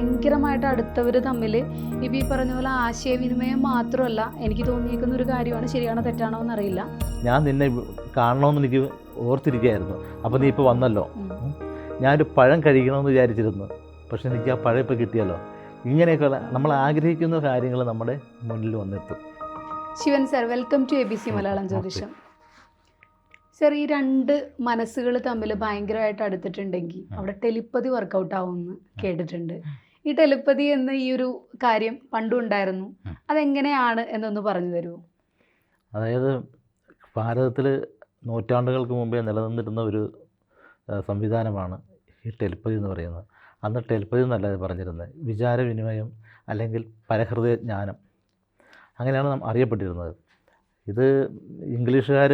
ഭയങ്കരമായിട്ട് അടുത്തവർ തമ്മിൽ ഇപ്പം ഈ പറഞ്ഞ പോലെ ആശയവിനിമയം മാത്രമല്ല എനിക്ക് തോന്നിയിരിക്കുന്ന ഒരു കാര്യമാണ് ശരിയാണോ തെറ്റാണോ എന്നറിയില്ല. ഞാൻ നിന്നെ കാണണമെന്ന് എനിക്ക് ഓർത്തിരിക്കുകയായിരുന്നു അപ്പോൾ നീ ഇപ്പോൾ വന്നല്ലോ. ഞാനൊരു പഴം കഴിക്കണമെന്ന് വിചാരിച്ചിരുന്നു. പക്ഷെ എനിക്ക് ആ പഴം ഇപ്പോൾ കിട്ടിയല്ലോ. ഇങ്ങനെയൊക്കെ നമ്മൾ ആഗ്രഹിക്കുന്ന കാര്യങ്ങൾ നമ്മുടെ മുന്നിൽ വന്നെത്തും. Shivan sir welcome to A B C Malayalam. ജ്യോതിഷം. സർ ഈ രണ്ട് മനസ്സുകൾ തമ്മിൽ ഭയങ്കരമായിട്ട് അടുത്തിട്ടുണ്ടെങ്കിൽ അവിടെ ടെലിപ്പതി വർക്കൗട്ട് ആവുമെന്ന് കേട്ടിട്ടുണ്ട്. ഈ ടെലിപ്പതി എന്ന ഈ ഒരു കാര്യം പണ്ടും ഉണ്ടായിരുന്നു ഉം. അതെങ്ങനെയാണ് എന്നൊന്ന് പറഞ്ഞു തരുമോ അതായത് ഭാരതത്തിൽ നൂറ്റാണ്ടുകൾക്ക് മുമ്പേ നിലനിന്നിരുന്ന ഒരു സംവിധാനമാണ് ഈ ടെലിപ്പതി എന്ന് പറയുന്നത്. അന്ന് ടെലിപ്പതി എന്നല്ല പറഞ്ഞിരുന്നത്. വിചാരവിനിമയം അല്ലെങ്കിൽ പരഹൃദയ ജ്ഞാനം. അങ്ങനെയാണ് നാം അറിയപ്പെട്ടിരുന്നത്. ഇത് ഇംഗ്ലീഷുകാർ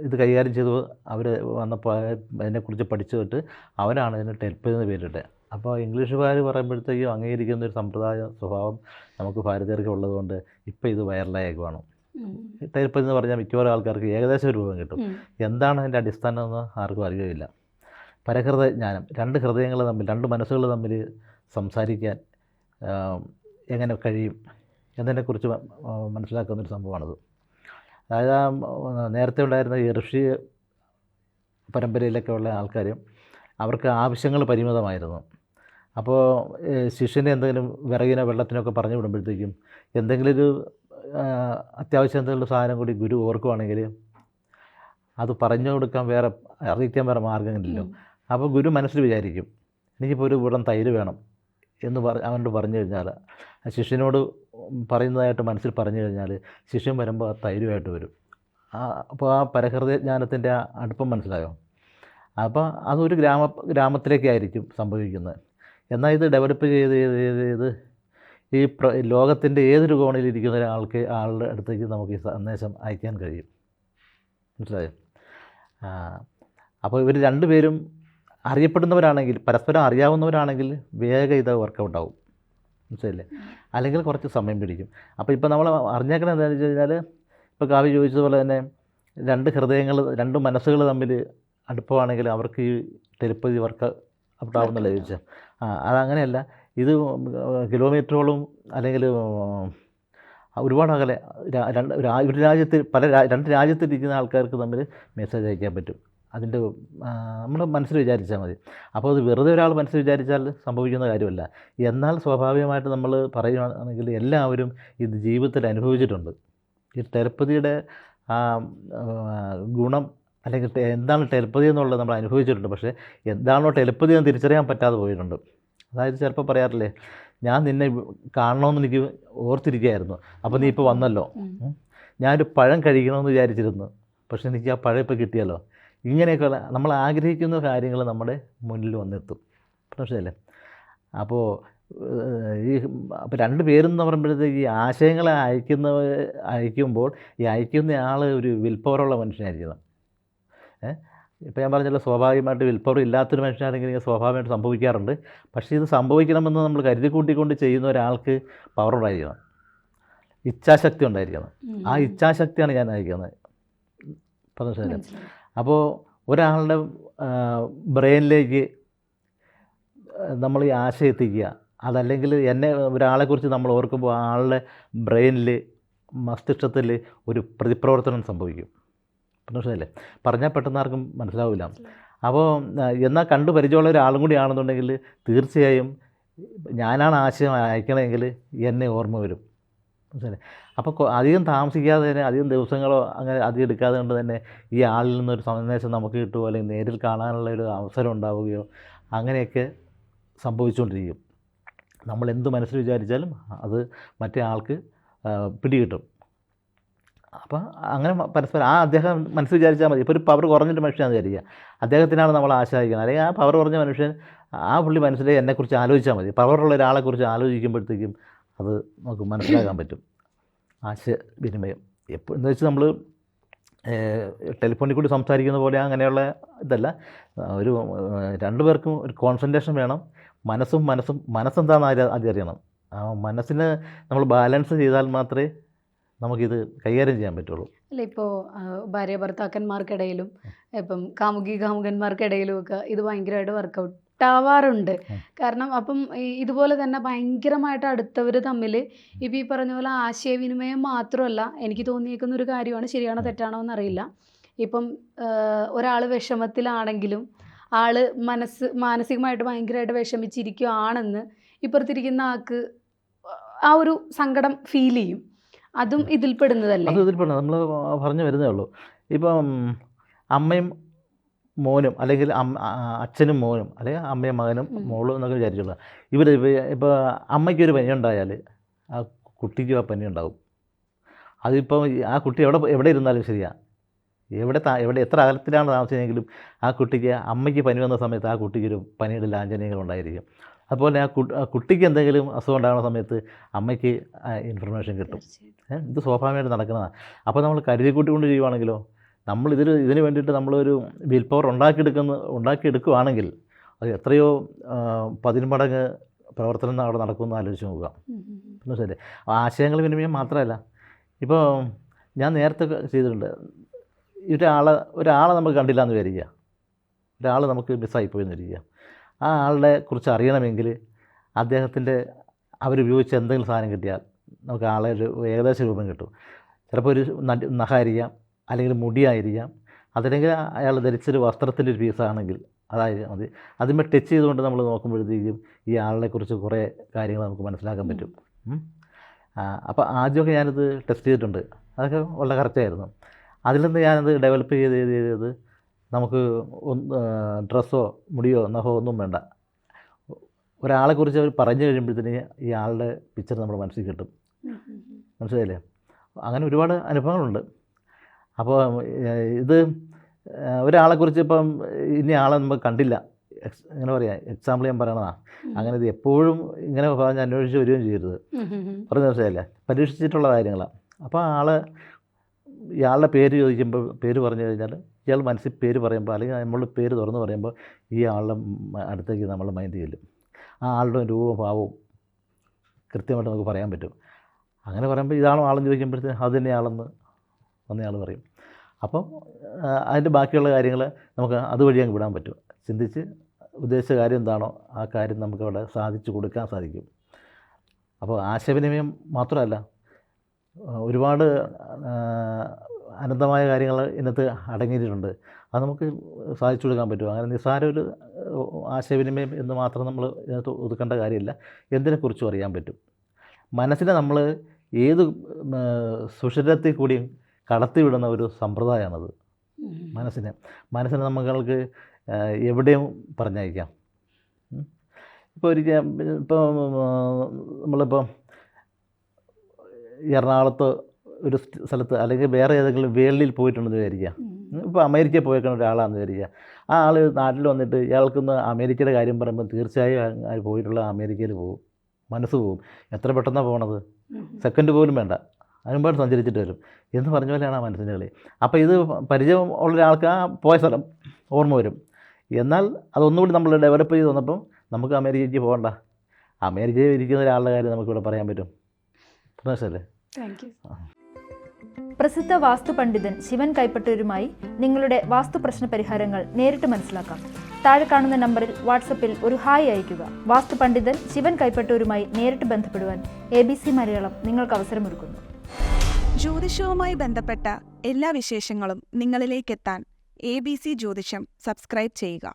ഇത് കൈകാര്യം ചെയ്തു. അവർ വന്നപ്പോൾ അതിനെക്കുറിച്ച് പഠിച്ചു തൊട്ട് അവരാണ് ഇതിന് ടെലിപ്പതി എന്ന് പേരിട്ടത്. അപ്പോൾ ഇംഗ്ലീഷുകാർ പറയുമ്പോഴത്തേക്കും അംഗീകരിക്കുന്ന ഒരു സമ്പ്രദായ സ്വഭാവം നമുക്ക് ഭാരതീയർക്ക് ഉള്ളതുകൊണ്ട് ഇപ്പോൾ ഇത് വൈറലായേക്കുവാണ്. ടൈപ്പ് എന്ന് പറഞ്ഞാൽ മിക്കവാറും ആൾക്കാർക്ക് ഏകദേശം രൂപം കിട്ടും. എന്താണ് അതിന്റെ അടിസ്ഥാനം എന്ന് ആർക്കും അറിയുകയില്ല. പരഹൃദയ ജ്ഞാനം രണ്ട് ഹൃദയങ്ങൾ തമ്മിൽ രണ്ട് മനസ്സുകൾ തമ്മിൽ സംസാരിക്കാൻ എങ്ങനെ കഴിയും എന്നതിനെക്കുറിച്ച് മനസ്സിലാക്കുന്നൊരു സംഭവമാണിത് മനസ്സിലാക്കുന്ന ഒരു സംഭവമാണത്. അതായത് നേരത്തെ ഉണ്ടായിരുന്ന ഈ ഋഷി പരമ്പരയിലൊക്കെ ഉള്ള ആൾക്കാർ അവർക്ക് ആവശ്യങ്ങൾ പരിമിതമായിരുന്നു. അപ്പോൾ ശിഷ്യനെ എന്തെങ്കിലും വിറകിനോ വെള്ളത്തിനൊക്കെ പറഞ്ഞു വിടുമ്പോഴത്തേക്കും എന്തെങ്കിലും ഒരു അത്യാവശ്യം എന്തെങ്കിലും സാധനം കൂടി ഗുരു ഓർക്കുവാണെങ്കിൽ അത് പറഞ്ഞു കൊടുക്കാൻ വേറെ അറിയിക്കാൻ വേറെ മാർഗങ്ങളില്ലല്ലോ അപ്പോൾ ഗുരു മനസ്സിൽ വിചാരിക്കും എനിക്കിപ്പോൾ ഒരു വിടം തൈര് വേണം എന്ന് പറ അവനോട് പറഞ്ഞു കഴിഞ്ഞാൽ ശിഷ്യനോട് പറയുന്നതായിട്ട് മനസ്സിൽ പറഞ്ഞു കഴിഞ്ഞാൽ ശിഷ്യൻ വരുമ്പോൾ ആ തൈരുമായിട്ട് വരും. അപ്പോൾ ആ പരഹൃദയ ജ്ഞാനത്തിന്റെ ആ അടുപ്പം മനസ്സിലായോ? അപ്പോൾ അതൊരു ഗ്രാമ ഗ്രാമത്തിലേക്കായിരിക്കും സംഭവിക്കുന്നത്. എന്നാൽ ഇത് ഡെവലപ്പ് ചെയ്ത് ചെയ്ത് ചെയ്ത് ചെയ്ത് ഈ പ്ര ലോകത്തിന്റെ ഏതൊരു കോണിലിരിക്കുന്ന ഒരാൾക്ക് ആളുടെ അടുത്തേക്ക് നമുക്ക് ഈ സന്ദേശം അയക്കാൻ കഴിയും. മനസ്സിലായോ? അപ്പോൾ ഇവർ രണ്ടുപേരും അറിയപ്പെടുന്നവരാണെങ്കിൽ പരസ്പരം അറിയാവുന്നവരാണെങ്കിൽ വേഗം ഇത് വർക്കൗട്ട് ആവും. മനസ്സിലല്ലേ അല്ലെങ്കിൽ കുറച്ച് സമയം പിടിക്കും. അപ്പോൾ ഇപ്പോൾ നമ്മൾ അറിഞ്ഞേക്കണത് എന്താണെന്ന് വെച്ച് കഴിഞ്ഞാൽ ഇപ്പോൾ കാവ്യ ചോദിച്ചതുപോലെ തന്നെ രണ്ട് ഹൃദയങ്ങൾ രണ്ട് മനസ്സുകൾ തമ്മിൽ അടുപ്പമാണെങ്കിൽ അവർക്ക് ഈ ടെലിപ്പതി വർക്ക് ഔട്ട് ആവുന്നല്ലേ ചോദിച്ചത് ആ അതങ്ങനെയല്ല. ഇത് കിലോമീറ്ററോളം അല്ലെങ്കിൽ ഒരുപാട് അകലെ രണ്ട് ഒരു രാജ്യത്ത് പല രണ്ട് രാജ്യത്തിരിക്കുന്ന ആൾക്കാർക്ക് തമ്മിൽ മെസ്സേജ് അയക്കാൻ പറ്റും. അതിന്റെ നമ്മൾ മനസ്സിൽ വിചാരിച്ചാൽ മതി. അപ്പോൾ അത് വെറുതെ ഒരാൾ മനസ്സിൽ വിചാരിച്ചാൽ സംഭവിക്കുന്ന കാര്യമല്ല. എന്നാൽ സ്വാഭാവികമായിട്ട് നമ്മൾ പറയുകയാണെങ്കിൽ എല്ലാവരും ഇത് ജീവിതത്തിൽ അനുഭവിച്ചിട്ടുണ്ട്. ഈ ആ, ഗുണം അല്ലെങ്കിൽ എന്താണ് ടെലപ്പതി എന്നുള്ളത് നമ്മൾ അനുഭവിച്ചിട്ടുണ്ട്. പക്ഷേ എന്താണോ ടെലപ്പതി എന്ന് തിരിച്ചറിയാൻ പറ്റാതെ പോയിട്ടുണ്ട്. അതായത് ചിലപ്പോൾ പറയാറില്ലേ ഞാൻ നിന്നെ കാണണമെന്ന് എനിക്ക് ഓർത്തിരിക്കുകയായിരുന്നു. അപ്പോൾ നീ ഇപ്പോൾ വന്നല്ലോ. ഞാനൊരു പഴം കഴിക്കണമെന്ന് വിചാരിച്ചിരുന്നു. പക്ഷേ എനിക്ക് ആ പഴം ഇപ്പോൾ കിട്ടിയല്ലോ. ഇങ്ങനെയൊക്കെ നമ്മൾ ആഗ്രഹിക്കുന്ന കാര്യങ്ങൾ നമ്മുടെ മുന്നിൽ വന്നെത്തും. പ്രശ്നമല്ലേ അപ്പോൾ ഈ അപ്പോൾ രണ്ട് പേരെന്ന് പറയുമ്പോഴത്തേക്ക് ഈ ആശയങ്ങളെ അയക്കുന്ന അയക്കുമ്പോൾ ഈ അയക്കുന്ന ആൾ ഒരു വിൽപ്പവറുള്ള മനുഷ്യനായിരിക്കണം. ഇപ്പോൾ ഞാൻ പറഞ്ഞല്ലോ സ്വാഭാവികമായിട്ട് വിൽപ്പവർ പവർ ഇല്ലാത്തൊരു മനുഷ്യനാണെങ്കിൽ ഇങ്ങനെ സ്വാഭാവികമായിട്ട് സംഭവിക്കാറുണ്ട്. പക്ഷേ ഇത് സംഭവിക്കണമെന്ന് നമ്മൾ കരുതി കൂട്ടിക്കൊണ്ട് ചെയ്യുന്ന ഒരാൾക്ക് പവർ ഉണ്ടായിരിക്കണം. ഇച്ഛാശക്തി ഉണ്ടായിരിക്കണം. ആ ഇച്ഛാശക്തിയാണ് ഞാൻ അയക്കുന്നത് പറഞ്ഞു മനസ്സിലായോ? അപ്പോൾ ഒരാളുടെ ബ്രെയിനിലേക്ക് നമ്മൾ ഈ ആശയം എത്തിക്കുക. അതല്ലെങ്കിൽ എന്നെ ഒരാളെക്കുറിച്ച് നമ്മൾ ഓർക്കുമ്പോൾ ആ ആളുടെ ബ്രെയിനിൽ മസ്തിഷ്കത്തിൽ ഒരു പ്രതിപ്രവർത്തനം സംഭവിക്കും. മനസ്സിലല്ലേ പറഞ്ഞാൽ പെട്ടെന്ന് ആർക്കും മനസ്സിലാവില്ല. അപ്പോൾ എന്നാൽ കണ്ടു പരിചയമുള്ള ഒരാളും കൂടി ആണെന്നുണ്ടെങ്കിൽ തീർച്ചയായും ഞാനാണ് ആശയം അയക്കണമെങ്കിൽ എന്നെ ഓർമ്മ വരും. മനസ്സിലായി അപ്പോൾ അധികം താമസിക്കാതെ തന്നെ അധികം ദിവസങ്ങളോ അങ്ങനെ അധികം എടുക്കാതെ കൊണ്ട് തന്നെ ഈ ആളിൽ നിന്നൊരു സന്ദേശം നമുക്ക് കിട്ടുമോ അല്ലെങ്കിൽ നേരിൽ കാണാനുള്ള ഒരു അവസരം ഉണ്ടാവുകയോ അങ്ങനെയൊക്കെ സംഭവിച്ചുകൊണ്ടിരിക്കും. നമ്മൾ എന്ത് മനസ്സിൽ വിചാരിച്ചാലും അത് മറ്റേ ആൾക്ക് പിടികിട്ടും. അപ്പോൾ അങ്ങനെ പരസ്പരം ആ അദ്ദേഹം മനസ്സിൽ വിചാരിച്ചാൽ മതി. ഇപ്പോൾ ഒരു പവർ കുറഞ്ഞൊരു മനുഷ്യനാണെന്ന് വിചാരിക്കുക. അദ്ദേഹത്തിനാണ് നമ്മൾ ആശ്രയിക്കുന്നത്. അല്ലെങ്കിൽ ആ പവർ കുറഞ്ഞ മനുഷ്യൻ ആ പുള്ളി മനസ്സിലെ എന്നെക്കുറിച്ച് ആലോചിച്ചാൽ മതി. പവറുള്ള ഒരാളെക്കുറിച്ച് ആലോചിക്കുമ്പോഴത്തേക്കും അത് നമുക്ക് മനസ്സിലാക്കാൻ പറ്റും. ആശയവിനിമയം എപ്പോൾ എന്ന് വെച്ചാൽ നമ്മൾ ടെലിഫോണിൽ കൂടി സംസാരിക്കുന്ന പോലെ അങ്ങനെയുള്ള ഇതല്ല. ഒരു രണ്ടു പേർക്കും ഒരു കോൺസെൻട്രേഷൻ വേണം. മനസ്സും മനസ്സും മനസ്സെന്താണെന്ന് ആദ്യം അറിയണം. ആ മനസ്സിന് നമ്മൾ ബാലൻസ് ചെയ്താൽ മാത്രമേ നമുക്കിത് കൈകാര്യം ചെയ്യാൻ പറ്റുള്ളൂ. അല്ല ഇപ്പോൾ ഭാര്യ ഭർത്താക്കന്മാർക്കിടയിലും ഇപ്പം കാമുകി കാമുകന്മാർക്കിടയിലും ഒക്കെ ഇത് ഭയങ്കരമായിട്ട് വർക്കൗട്ട് ഉം. കാരണം അപ്പം ഇതുപോലെ തന്നെ ഭയങ്കരമായിട്ട് അടുത്തവർ തമ്മിൽ ഇപ്പം ഈ പറഞ്ഞ പോലെ ആശയവിനിമയം മാത്രമല്ല എനിക്ക് തോന്നിയേക്കുന്ന ഒരു കാര്യമാണ് ശരിയാണോ തെറ്റാണോ എന്നറിയില്ല. ഇപ്പം ഒരാൾ വിഷമത്തിലാണെങ്കിലും ആൾ മനസ്സ് മാനസികമായിട്ട് ഭയങ്കരമായിട്ട് വിഷമിച്ചിരിക്കുകയാണെന്ന് ഇപ്പുറത്തിരിക്കുന്ന ആൾക്ക് ആ ഒരു സങ്കടം ഫീൽ ചെയ്യും. അതും ഇതിൽ പെടുന്നതല്ലേ അത് ഇതിൽ നമ്മൾ പറഞ്ഞു വരുന്നേ ഉള്ളൂ. ഇപ്പം അമ്മയും മോനും അല്ലെങ്കിൽ അച്ഛനും മോനും അല്ലെങ്കിൽ അമ്മയും മകനും. മോളും എന്നൊക്കെ വിചാരിച്ചുള്ള ഇവർ ഇപ്പോൾ അമ്മയ്ക്കൊരു പനി ഉണ്ടായാൽ ആ കുട്ടിക്ക് ആ പനി ഉണ്ടാകും അതിപ്പം ആ കുട്ടി എവിടെ എവിടെ ഇരുന്നാലും ശരിയാ. എവിടെ താ എവിടെ എത്ര അകലത്തിലാണ് താമസിച്ചതെങ്കിലും ആ കുട്ടിക്ക് അമ്മയ്ക്ക് പനി വന്ന സമയത്ത് ആ കുട്ടിക്ക് ഒരു പനിയുടെ ലാഞ്ചനകൾ ഉണ്ടായിരിക്കും അതുപോലെ ആ കുട്ടി ആ കുട്ടിക്ക് എന്തെങ്കിലും അസുഖം ഉണ്ടാകുന്ന സമയത്ത് അമ്മയ്ക്ക് ഇൻഫർമേഷൻ കിട്ടും. ഇത് സ്വാഭാവികമായിട്ട് നടക്കുന്നതാണ്. അപ്പോൾ നമ്മൾ കരുതി കൂട്ടിക്കൊണ്ട് ചെയ്യുവാണെങ്കിലോ നമ്മൾ ഇതിൽ ഇതിന് വേണ്ടിയിട്ട് നമ്മളൊരു വിൽ പവർ ഉണ്ടാക്കിയെടുക്കുന്ന ഉണ്ടാക്കിയെടുക്കുകയാണെങ്കിൽ അത് എത്രയോ പതിന്മടങ്ങ് പ്രവർത്തനം അവിടെ നടക്കുമെന്ന് ആലോചിച്ച് നോക്കുക. എന്ന് ശരി. ആശയങ്ങൾ വിനിമയം മാത്രമല്ല. ഇപ്പോൾ ഞാൻ നേരത്തെ ചെയ്തിട്ടുണ്ട്. ഒരാളെ ഒരാളെ നമുക്ക് കണ്ടില്ല എന്ന് വിചാരിക്കുക. ഒരാൾ നമുക്ക് മിസ്സായിപ്പോയി എന്ന് വിചാരിക്കുക. ആ ആളുടെ കുറിച്ച് അറിയണമെങ്കിൽ അദ്ദേഹത്തിന്റെ അവരുപയോഗിച്ച എന്തെങ്കിലും സാധനം കിട്ടിയാൽ നമുക്ക് ആളെ ഒരു ഏകദേശ രൂപം കിട്ടും. ചിലപ്പോൾ ഒരു നഖായിരിക്കാം അല്ലെങ്കിൽ മുടിയായിരിക്കാം അതല്ലെങ്കിൽ അയാൾ ധരിച്ചൊരു വസ്ത്രത്തിന്റെ ഒരു പീസാണെങ്കിൽ അതായത് മതി. അതിന്മേൽ ടച്ച് ചെയ്തുകൊണ്ട് നമ്മൾ നോക്കുമ്പോഴത്തേക്കും ഈ ആളിനെ കുറിച്ച് കുറേ കാര്യങ്ങൾ നമുക്ക് മനസ്സിലാക്കാൻ പറ്റും. അപ്പോൾ ആദ്യമൊക്കെ ഞാനിത് ടെസ്റ്റ് ചെയ്തിട്ടുണ്ട്. അതൊക്കെ വളരെ കറക്റ്റായിരുന്നു അതിൽ നിന്ന് ഞാനത് ഡെവലപ്പ് ചെയ്ത് ചെയ്ത് ചെയ്ത് നമുക്ക് ഒന്ന് ഡ്രസ്സോ മുടിയോ നഖോ ഒന്നും വേണ്ട. ഒരാളെക്കുറിച്ച് അവർ പറഞ്ഞു കഴിയുമ്പോഴത്തേന് ഈ ആളുടെ പിക്ചർ നമ്മുടെ മനസ്സിൽ കിട്ടും. മനസ്സിലായില്ലേ? അങ്ങനെ ഒരുപാട് അനുഭവങ്ങളുണ്ട്. അപ്പോൾ ഇത് ഒരാളെക്കുറിച്ച് ഇപ്പം ഇനി ആളെ നമുക്ക് കണ്ടില്ല. എക്സ് എങ്ങനെ പറയാം. എക്സാമ്പിൾ ഞാൻ പറയണതാണ് അങ്ങനെ ഇത് എപ്പോഴും ഇങ്ങനെ പറഞ്ഞ് അന്വേഷിച്ച് വരികയും ചെയ്യരുത്. പറഞ്ഞ മനസ്സിലായില്ലേ? പരീക്ഷിച്ചിട്ടുള്ള കാര്യങ്ങളാണ് അപ്പോൾ ആൾ ഇയാളുടെ പേര് ചോദിക്കുമ്പോൾ പേര് പറഞ്ഞു കഴിഞ്ഞാൽ ഇയാൾ മനസ്സിൽ പേര് പറയുമ്പോൾ അല്ലെങ്കിൽ നമ്മൾ പേര് തുറന്ന് പറയുമ്പോൾ ഈ ആളുടെ അടുത്തേക്ക് നമ്മൾ മൈൻഡ് ചെല്ലും. ആ ആളുടെ രൂപഭാവവും ഭാവവും കൃത്യമായിട്ട് നമുക്ക് പറയാൻ പറ്റും. അങ്ങനെ പറയുമ്പോൾ ഇതാണോ ആളെന്ന് ചോദിക്കുമ്പോഴത്തേക്ക് അത് തന്നെ ആളെന്ന് വന്നയാൾ പറയും. അപ്പം അതിന്റെ ബാക്കിയുള്ള കാര്യങ്ങൾ നമുക്ക് അതുവഴി അങ്ങ് വിടാൻ പറ്റും. ചിന്തിച്ച് ഉദ്ദേശിച്ച കാര്യം എന്താണോ ആ കാര്യം നമുക്കവിടെ സാധിച്ചു കൊടുക്കാൻ സാധിക്കും. അപ്പോൾ ആശയവിനിമയം മാത്രമല്ല ഒരുപാട് അനന്തമായ കാര്യങ്ങൾ ഇന്നത്തെ അടങ്ങിയിട്ടുണ്ട്. അത് നമുക്ക് സാധിച്ചു കൊടുക്കാൻ പറ്റും അങ്ങനെ നിസ്സാര ഒരു ആശയവിനിമയം എന്ന് മാത്രം നമ്മൾ ഇതിനകത്ത് ഒതുക്കേണ്ട കാര്യമില്ല. എന്തിനെക്കുറിച്ചും അറിയാൻ പറ്റും. മനസ്സിനെ നമ്മൾ ഏത് സുഷിരത്തിൽ കൂടിയും കടത്തിവിടുന്ന ഒരു സമ്പ്രദായമാണത്. മനസ്സിനെ മനസ്സിനെ നമ്മൾക്ക് എവിടെയും പറഞ്ഞയക്കാം. ഇപ്പോൾ ഒരിക്കൽ ഇപ്പോൾ നമ്മളിപ്പോൾ എറണാകുളത്ത് ഒരു സ്ഥലത്ത് അല്ലെങ്കിൽ വേറെ ഏതെങ്കിലും വേൾഡിൽ പോയിട്ടുണ്ടെന്ന് വിചാരിക്കുക. ഇപ്പോൾ അമേരിക്കയിൽ പോയേക്കുന്ന ഒരാളാണെന്ന് വിചാരിക്കുക. ആ ആൾ നാട്ടിൽ വന്നിട്ട് ഇയാൾക്കൊന്ന് അമേരിക്കയുടെ കാര്യം പറയുമ്പോൾ തീർച്ചയായും ആ- പോയിട്ടുള്ള അമേരിക്കയിൽ പോകും മനസ്സ് പോകും എത്ര പെട്ടെന്നാണ് പോകണത് സെക്കൻഡ് പോലും വേണ്ട. അതിനുമ്പാട് സഞ്ചരിച്ചിട്ട് വരും. എന്ന് പറഞ്ഞ പോലെയാണ് ആ മനസ്സിന്റെ കളി. അപ്പോൾ ഇത് പരിചയം ഉള്ള ഒരാൾക്ക് ആ പോയ സ്ഥലം ഓർമ്മ വരും. എന്നാൽ അതൊന്നുകൂടി നമ്മൾ ഡെവലപ്പ് ചെയ്ത് വന്നപ്പം നമുക്ക് അമേരിക്കയ്ക്ക് പോകണ്ട. അമേരിക്കയിൽ ഇരിക്കുന്ന ഒരാളുടെ കാര്യം നമുക്കിവിടെ പറയാൻ പറ്റും. മനസ്സിലല്ലേ താങ്ക് യു പ്രസിദ്ധ വാസ്തു പണ്ഡിതൻ ശിവൻ കൈപ്പട്ടൂരുമായി നിങ്ങളുടെ വാസ്തു പ്രശ്ന പരിഹാരങ്ങൾ നേരിട്ട് മനസ്സിലാക്കാം. താഴെ കാണുന്ന നമ്പറിൽ വാട്സപ്പിൽ ഒരു ഹായ് അയയ്ക്കുക. വാസ്തു പണ്ഡിതൻ ശിവൻ കൈപ്പട്ടൂരുമായി നേരിട്ട് ബന്ധപ്പെടുവാൻ എ ബി സി മലയാളം നിങ്ങൾക്ക് അവസരമൊരുക്കുന്നു. ജ്യോതിഷവുമായി ബന്ധപ്പെട്ട എല്ലാ വിശേഷങ്ങളും നിങ്ങളിലേക്കെത്താൻ എ ബി സി ജ്യോതിഷം സബ്സ്ക്രൈബ് ചെയ്യുക.